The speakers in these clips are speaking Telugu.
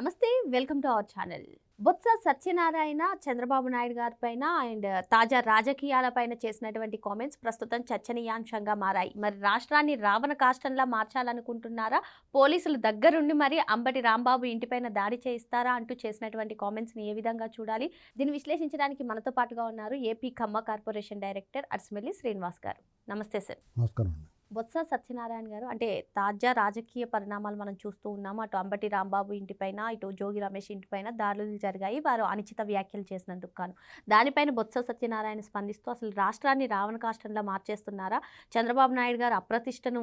నమస్తే welcome to our channel. Botsa Satyanarayana Chandrababu Naidu గారి పైన అండ్ తాజా రాజకీయాలపైన చేసినటువంటి కామెంట్స్ ప్రస్తుతం చర్చనీయాంశంగా మారాయి. మరి రాష్ట్రాన్ని రావణ కాష్టంలా మార్చాలనుకుంటున్నారా? పోలీసులు దగ్గరుండి మరి అంబటి రాంబాబు ఇంటిపైన దాడి చేయిస్తారా అంటూ చేసినటువంటి కామెంట్స్ని ఏ విధంగా చూడాలి? దీన్ని విశ్లేషించడానికి మనతో పాటుగా ఉన్నారు AP Kamma corporation director Arsimelli Srinivas గారు. నమస్తే సార్. నమస్కారం అండి. బొత్స సత్యనారాయణ గారు అంటే తాజా రాజకీయ పరిణామాలు మనం చూస్తూ ఉన్నాము. అటు అంబటి రాంబాబు ఇంటిపైన ఇటు జోగి రమేష్ ఇంటిపైన దాడులు జరిగాయి. వారు అనిచిత వ్యాఖ్యలు చేసినందుకు కాను దానిపైన బొత్స సత్యనారాయణ స్పందిస్తూ అసలు రాష్ట్రాన్ని రావణ కాష్టంలో మార్చేస్తున్నారా? చంద్రబాబు నాయుడు గారు అప్రతిష్టను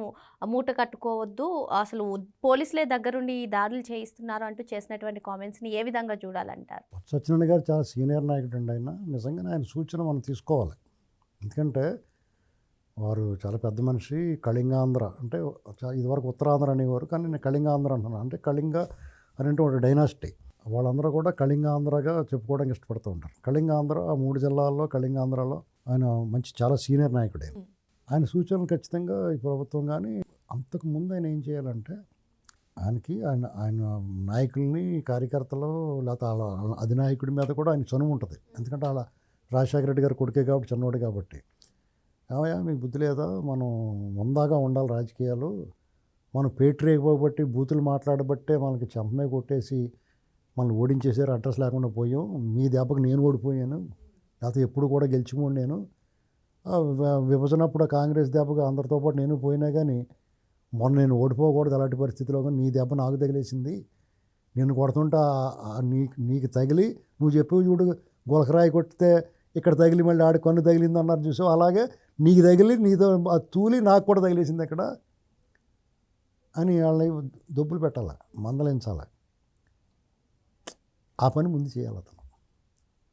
మూట కట్టుకోవద్దు. అసలు పోలీసులే దగ్గరుండి ఈ దాడులు చేయిస్తున్నారు అంటూ చేసినటువంటి కామెంట్స్ని ఏ విధంగా చూడాలంటారు? సత్యనారాయణ గారు చాలా సీనియర్ నాయకుడు అండి ఆయన. నిజంగా ఆయన సూచన మనం తీసుకోవాలి. ఎందుకంటే వారు చాలా పెద్ద మనిషి కళింగాంధ్ర. అంటే ఇదివరకు ఉత్తరాంధ్ర అనేవారు కానీ నేను కళింగాంధ్ర అంటున్నాను. అంటే కళింగ అనేటువంటి ఒక డైనాసిటీ. వాళ్ళందరూ కూడా కళింగాంధ్రగా చెప్పుకోవడానికి ఇష్టపడుతూ ఉంటారు. కళింగాంధ్ర ఆ మూడు జిల్లాల్లో కళింగాంధ్రలో ఆయన మంచి చాలా సీనియర్ నాయకుడే ఆయన. సూచనలు ఖచ్చితంగా ఈ ప్రభుత్వం కానీ అంతకు ముందు ఆయన ఏం చేయాలంటే ఆయనకి ఆయన ఆయన నాయకుల్ని కార్యకర్తలు లేకపోతే వాళ్ళ అధినాయకుడి మీద కూడా ఆయన చనువు ఉంటుంది. ఎందుకంటే వాళ్ళ రాజశేఖర రెడ్డి గారు కొడుకే కాబట్టి చిన్నోడు కాబట్టి. ఏమయ్యా మీకు బుద్ధి లేదా? మనం ముందాగా ఉండాలి రాజకీయాలు. మనం పేటరేకపోబట్టి బూతులు మాట్లాడబట్టే మనకి చెంపమే కొట్టేసి మనల్ని ఓడించేసారు అడ్రస్ లేకుండా పోయాం. మీ దెబ్బకు నేను ఓడిపోయాను. లేకపోతే ఎప్పుడు కూడా గెలిచిపోండి నేను. విభజనప్పుడు కాంగ్రెస్ దెబ్బకు అందరితో పాటు నేను పోయినా కానీ మొన్న నేను ఓడిపోకూడదు అలాంటి పరిస్థితిలో కానీ నీ దెబ్బ నాకు తగిలేసింది. నేను కొడుతుంటా నీకు నీకు తగిలి నువ్వు చెప్పేవి చూడు గులకరాయి కొట్టితే ఇక్కడ తగిలి మళ్ళీ ఆడి కన్ను తగిలింది అన్నారు చూసావు? అలాగే నీకు తగిలి నీతో ఆ తూలి నాకు కూడా తగిలేసింది అక్కడ అని వాళ్ళని దొబ్బులు పెట్టాలి మందలించాలి. ఆ పని ముందు చేయాలి అతను.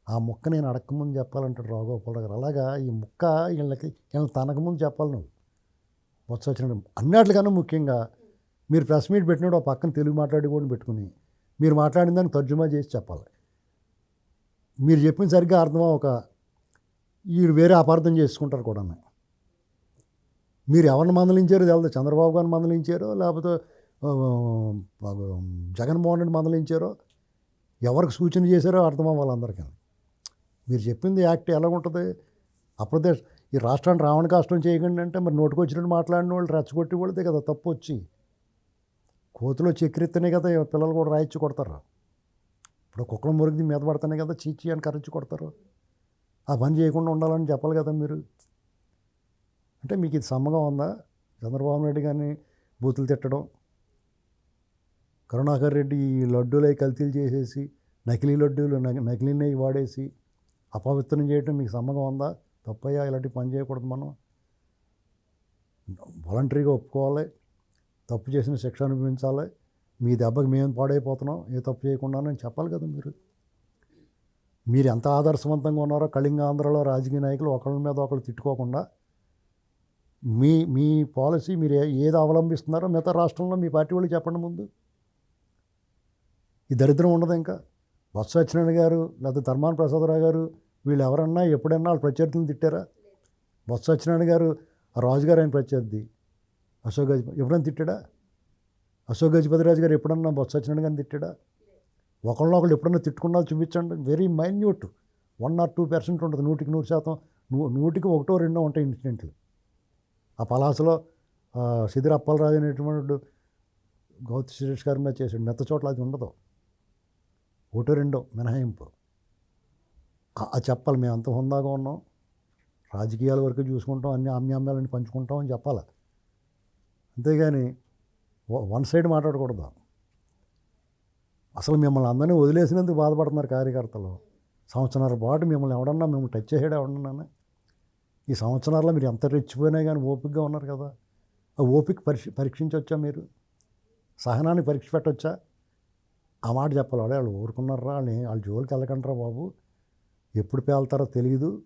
ఆ ముక్క నేను అడక్కముందు చెప్పాలంటాడు రాఘగోపాల్ గారు. అలాగా ఈ ముక్క వీళ్ళకి వీళ్ళని తనకముందు చెప్పాలి నువ్వు. వచ్చి వచ్చిన అన్నిటికన్నా ముఖ్యంగా మీరు ప్రెస్ మీట్ పెట్టినప్పుడు ఆ పక్కన తెలుగు మాట్లాడి కూడా పెట్టుకుని మీరు మాట్లాడిన దాన్ని తర్జుమా చేసి చెప్పాలి. మీరు చెప్పిన సరిగ్గా అర్థమా ఒక వీరు వేరే అపార్థం చేసుకుంటారు కూడా మీరు ఎవరిని మందలించారో? తెలియదు చంద్రబాబు గారిని మందలించారో? లేకపోతే జగన్మోహన్ రెడ్డి మందలించారో? ఎవరికి సూచన చేశారో అర్థం అవ్వాలి మీరు చెప్పింది యాక్ట్ ఎలా ఉంటుంది అప్రదేశ్ ఈ రాష్ట్రాన్ని రావణ కష్టం చేయకండి అంటే మరి నోటుకొచ్చినట్టు మాట్లాడిన వాళ్ళు రెచ్చగొట్టి వాళ్ళదే కదా తప్పు వచ్చి. కోతిలో చక్కెరెత్తనే కదా పిల్లలు కూడా రాయించి కొడతారు. ఇప్పుడు కుక్కల మురిగి మీద పడతానే కదా చీచి అని కరిచి కొడతారు. ఆ పని చేయకుండా ఉండాలని చెప్పాలి కదా మీరు. అంటే మీకు ఇది సమ్మగా ఉందా? చంద్రబాబు నాయుడు గారిని బూతులు తిట్టడం కరుణాకర్ రెడ్డి ఈ లడ్డూలై కల్తీలు చేసేసి నకిలీ లడ్డూలు నకి- నకిలీ నెయ్యి వాడేసి అపవిత్రం చేయటం మీకు సమ్మగా ఉందా? తప్పయ్యా ఇలాంటి పని చేయకూడదు మనం. వాలంటరీగా ఒప్పుకోవాలి తప్పు చేసిన శిక్ష అనుభవించాలి మీ దెబ్బకి మేము పాడైపోతున్నాం ఏ తప్పు చేయకుండా అని చెప్పాలి కదా మీరు. మీరు ఎంత ఆదర్శవంతంగా ఉన్నారో కళింగ ఆంధ్రలో రాజకీయ నాయకులు ఒకళ్ళ మీద ఒకళ్ళు తిట్టుకోకుండా మీ మీ పాలసీ మీరు ఏది అవలంబిస్తున్నారో మిగతా రాష్ట్రంలో మీ పార్టీ వాళ్ళు చెప్పండి ముందు. ఈ దరిద్రం ఉండదు ఇంకా. బొత్స సత్యనారాయణ గారు లేదా ధర్మాన ప్రసాదరావు గారు వీళ్ళు ఎవరన్నా ఎప్పుడన్నా వాళ్ళ ప్రత్యర్థులను తిట్టారా? బొత్స సత్యనారాయణ గారు ఆ రాజుగారు ఆయన ప్రత్యర్థి. అశోక్ గజపతి ఎప్పుడన్నా తిట్టాడా? అశోక్ గజపతిరాజు గారు ఎప్పుడన్నా బొత్స సత్యనారాయణ గారిని తిట్టాడా? ఒకళ్ళు ఎప్పుడన్నా తిట్టుకున్నా చూపించండి. Very minute one or two percent ఉంటుంది. నూటికి నూరు శాతం. నూ- నూటికి ఒకటో రెండో ఉంటాయి ఇన్సిడెంట్లు. ఆ పలాసలో సిదిర అప్పలరాజు అనేటువంటి గౌతమ్ సురేష్ గారి మీద చేసాడు మెత్త చోట్ల అది ఉండదు. ఒకటో రెండో మినహాయింపు. ఆ- అది చెప్పాలి. మేము అంత హుందాగా ఉన్నాం. రాజకీయాల వరకు చూసుకుంటాం. అన్ని ఆమ్యామ్యాలని పంచుకుంటాం అని చెప్పాలి. అంతేగాని వన్ సైడ్ మాట్లాడకూడదు. అసలు మిమ్మల్ని అందరినీ వదిలేసినందుకు బాధపడుతున్నారు కార్యకర్తలు. సంవత్సరాల పాటు మిమ్మల్ని ఎవడన్నా మేము టచ్ చేసాడు ఎవడన్నా ఈ సంవత్సరాల్లో మీరు ఎంత రెచ్చిపోయినా కానీ ఓపికగా ఉన్నారు కదా. ఆ ఓపిక పరీక్ష పరీక్షించవచ్చా మీరు? సహనాన్ని పరీక్ష పెట్టవచ్చా ఆ మాట చెప్పాలి. వాడే వాళ్ళు ఊరుకున్నారా? వాళ్ళని వాళ్ళ జోలికి వెళ్ళకంటారా బాబు. ఎప్పుడు పేలుతారో తెలియదు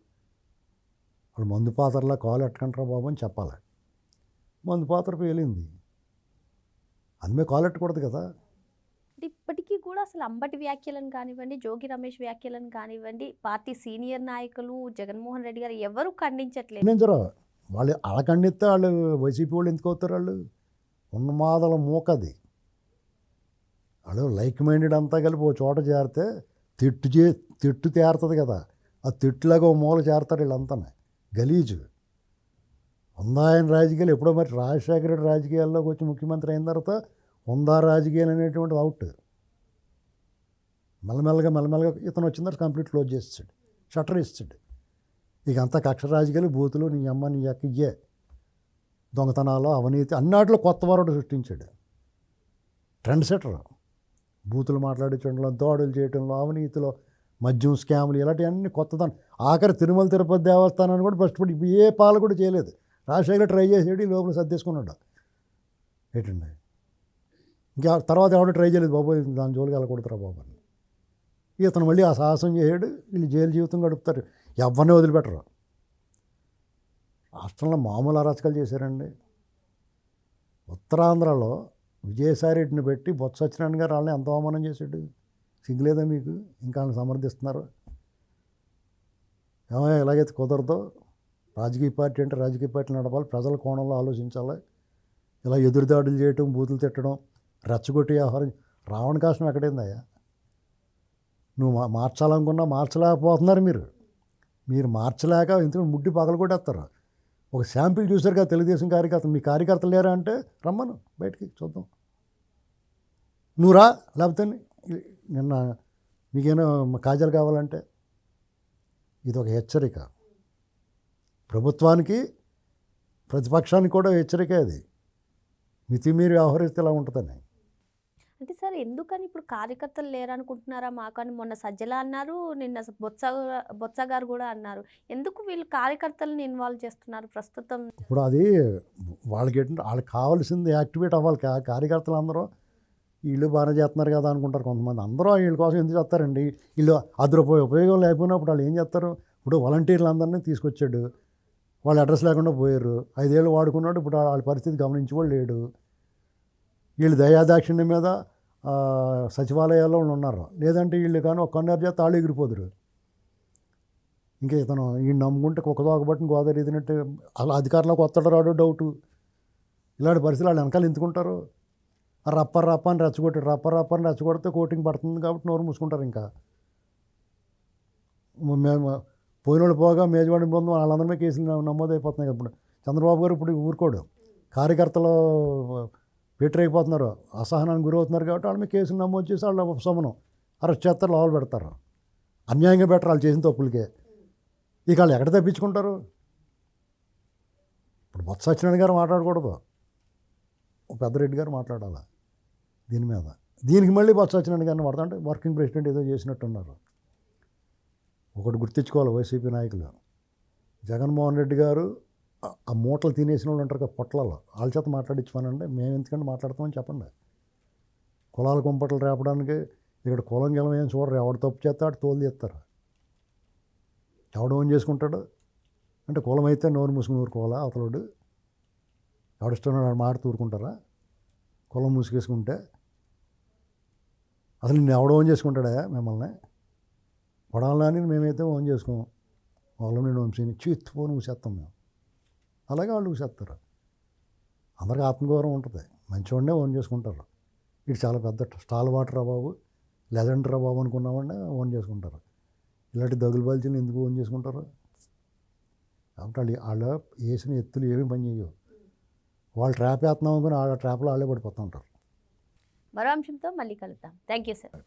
వాళ్ళు మందు పాత్రలా కాలు ఎట్టకంటారా బాబు అని చెప్పాలి. మందు పాత్ర పేలింది. అందుమే కాలు ఎట్టకూడదు కదా. అంటే ఇప్పటికీ కూడా అసలు అంబటి వ్యాఖ్యలను కానివ్వండి జోగి రమేష్ వ్యాఖ్యలను కానివ్వండి పార్టీ సీనియర్ నాయకులు జగన్మోహన్ రెడ్డి గారు ఎవరు ఖండించట్లేదు. వాళ్ళు అలా ఖండిస్తే వాళ్ళు వైసీపీ వాళ్ళు ఎందుకు అవుతారు వాళ్ళు? ఉన్నమాదల మూకది వాళ్ళు లైక్ మైండెడ్ అంతా కలిపి ఓ చోట చేరితే తిట్టు చే తిట్టు తేరుతుంది కదా. ఆ తిట్టులాగా ఓ మూల చేరతారు వీళ్ళంతా గలీజు. ఉందా రాజకీయాలు ఎప్పుడో మరి రాజశేఖర రెడ్డి రాజకీయాల్లోకి వచ్చి ముఖ్యమంత్రి అయిన తర్వాత ఉందా రాజకీయాలు అనేటువంటిది అవుట్. మెల్లమెల్లగా మెల్లమెల్లగా ఇతను వచ్చిన తర్వాత కంప్లీట్ క్లోజ్ చేస్తాడు. షట్టర్ ఇస్తాడు. ఇక అంతా కక్ష రాజకీయాలు బూతులు నీ అమ్మ నీ అక్క ఇయ్యే దొంగతనాలు అవినీతి అన్నాటిలో కొత్త వరడు సృష్టించాడు. ట్రెండ్ సెటర్ బూతులు మాట్లాడించడంలో దోడులు చేయడంలో అవినీతిలో మద్యం స్కాములు ఇలాంటివన్నీ కొత్తదాన్ని ఆఖరి తిరుమల తిరుపతి దేవస్థానాన్ని కూడా ఫస్ట్ ఇప్పుడు ఏ పాలు కూడా చేయలేదు. రాజశేఖర్ ట్రై చేసేది లోపల సర్దేసుకున్నాడు. ఏంటండి? ఇంకా తర్వాత ఎవడో ట్రై చేయలేదు బాబు దాని జోలికి వెళ్ళకూడదురా బాబు అని. ఇతను మళ్ళీ ఆ సాహసం చేయడు వీళ్ళు జైలు జీవితం గడుపుతారు. ఎవరిని వదిలిపెట్టరు. రాష్ట్రంలో మామూలు అరాచకాలు చేశారండి. ఉత్తరాంధ్రలో విజయసాయిరెడ్డిని పెట్టి బొత్స సత్యనారాయణ గారు వాళ్ళని ఎంత అవమానం చేశాడు. సిగ్గులేదా మీకు? ఇంకా వాళ్ళని సమర్థిస్తున్నారు. ఏమో ఎలాగైతే కుదరదో రాజకీయ పార్టీ అంటే రాజకీయ పార్టీ నడపాలి ప్రజల కోణంలో ఆలోచించాలి. ఇలా ఎదురుదాడులు చేయటం బూతులు తిట్టడం రెచ్చగొట్టి వ్యవహారం రావణ కాష్టం ఎక్కడైందయ్యా? నువ్వు మా మార్చాలనుకున్నా మార్చలేకపోతున్నారు మీరు. మీరు మార్చలేక ఎందుకంటే ముడ్డి పగలు కొట్టేస్తారు ఒక శాంపిల్ చూశారు కదా తెలుగుదేశం కార్యకర్త మీ కార్యకర్తలు లేరా అంటే రమ్మను బయటికి చూద్దాం. నువ్వు రా లేకపోతే నిన్న నీకేమో కాజాలు కావాలంటే. ఇది ఒక హెచ్చరిక. ప్రభుత్వానికి ప్రతిపక్షానికి కూడా హెచ్చరిక అది. మితిమీరి వ్యవహరిస్తే ఇలా ఉంటుందని. సార్ ఎందుకని ఇప్పుడు కార్యకర్తలు లేరనుకుంటున్నారా? మాకని మొన్న సజ్జల అన్నారు నిన్న బొత్స బొత్స గారు కూడా అన్నారు. ఎందుకు వీళ్ళు కార్యకర్తలను ఇన్వాల్వ్ చేస్తున్నారు ప్రస్తుతం? ఇప్పుడు అది వాళ్ళకి ఏంటంటే వాళ్ళకి కావాల్సింది యాక్టివేట్ అవ్వాలి. కా- కార్యకర్తలు అందరూ వీళ్ళు బాగానే చేస్తున్నారు కదా అనుకుంటారు కొంతమంది. అందరూ వీళ్ళ కోసం ఎందుకు చేస్తారండి? వీళ్ళు అది రూపాయి ఉపయోగం లేకపోయినప్పుడు వాళ్ళు ఏం చేస్తారు? ఇప్పుడు వాలంటీర్లు అందరినీ తీసుకొచ్చాడు. వాళ్ళు అడ్రస్ లేకుండా పోయారు. ఐదేళ్ళు వాడుకున్నాడు. ఇప్పుడు వాళ్ళ పరిస్థితి గమనించి కూడా లేడు. వీళ్ళు దయాదాక్షిణ్యం మీద సచివాలయాల్లో వాళ్ళు ఉన్నారు. లేదంటే వీళ్ళు కానీ ఒక కన్నేరు చేస్తే తాళు ఎగిరిపోదురు. ఇంకా ఇతను ఈ నమ్ముకుంటే కుక్కదోక దోకబట్టిన గోదావరి ఎదినట్టు అలా అధికారంలోకి వస్తాడు రాడు డౌటు. ఇలాంటి పరిస్థితులు వాళ్ళు వెనకాల ఎందుకుంటారు? ఆ రప్ప రప్ప అని రెచ్చగొట్టి రప్ప రప్ప అని రెచ్చగొడితే కోటింగ్ పడుతుంది కాబట్టి నోరు మూసుకుంటారు ఇంకా. మేము పోయిన వాళ్ళు పోగా మేజవాడి బృందం వాళ్ళందరమే కేసులు నమోదైపోతున్నాయి. ఇప్పుడు చంద్రబాబు గారు ఇప్పుడు ఊరుకోడు. కార్యకర్తలు పీటర్ అయిపోతున్నారు. అసహనానికి గురవుతున్నారు కాబట్టి వాళ్ళ మీద కేసులు నమోదు చేసి వాళ్ళ ఉపశమనం అరెస్ట్ చేస్తారు లోపల పెడతారు. అన్యాయంగా పెట్టరు వాళ్ళు చేసిన తప్పులకే. ఇక వాళ్ళు ఎక్కడ తప్పించుకుంటారు? ఇప్పుడు బొత్స సత్యనారాయణ గారు మాట్లాడకూడదు. ఒక పెద్దరెడ్డి గారు మాట్లాడాలి? దీని మీద. దీనికి మళ్ళీ బొత్స సత్యనారాయణ గారిని వాడతా అంటే వర్కింగ్ ప్రెసిడెంట్ ఏదో చేసినట్టున్నారు. ఒకటి గుర్తించుకోవాలి వైసీపీ నాయకులు. జగన్మోహన్ రెడ్డి గారు ఆ- మూటలు తినేసిన వాళ్ళు ఉంటారు కదా పొట్లలో. వాళ్ళ చేత మాట్లాడించమనండి మేము ఎందుకంటే మాట్లాడతామని చెప్పండి. కులాల కుంపట్లు రేపడానికి ఇక్కడ కులం గెలం ఏం చూడరు. ఎవడు తప్పు చేస్తే ఆడు తోలు చేస్తారు ఎవడు ఓన్ చేసుకుంటాడు? అంటే కులం అయితే నోరు మూసుకుని ఊరుకోవాలా అతలుడు ఎవడిస్తున్నాడు ఆడు మాట ఊరుకుంటారా? కులం మూసుకేసుకుంటే? అసలు నేను ఎవడో ఓన్ చేసుకుంటాడా మిమ్మల్ని? పడాలని మేమైతే ఓన్ చేసుకోము వాళ్ళని నేను వంశీని చిత్తుపోని ఊసేస్తాం మేము. అలాగే వాళ్ళు ఊసేస్తారు అందరికీ ఆత్మగౌరవం ఉంటుంది. మంచివాడినే ఓన్ చేసుకుంటారు. ఇది చాలా పెద్ద స్టాల్ వాటర్ రా బాబు లెజెండ్ రా బాబు అనుకున్నామంటే ఓన్ చేసుకుంటారు. ఇలాంటి దగులు బాల్చీలు ఎందుకు ఓన్ చేసుకుంటారు? కాబట్టి వాళ్ళు వాళ్ళ వేసిన ఎత్తులు ఏమీ పని చేయవు. వాళ్ళు ట్రాప్ వేస్తున్నాం అనుకుని వాళ్ళ ట్రాప్లో వాళ్ళే పడిపోతూ ఉంటారు. మరో అంశంతో మళ్ళీ కలుద్దాం. Thank you sir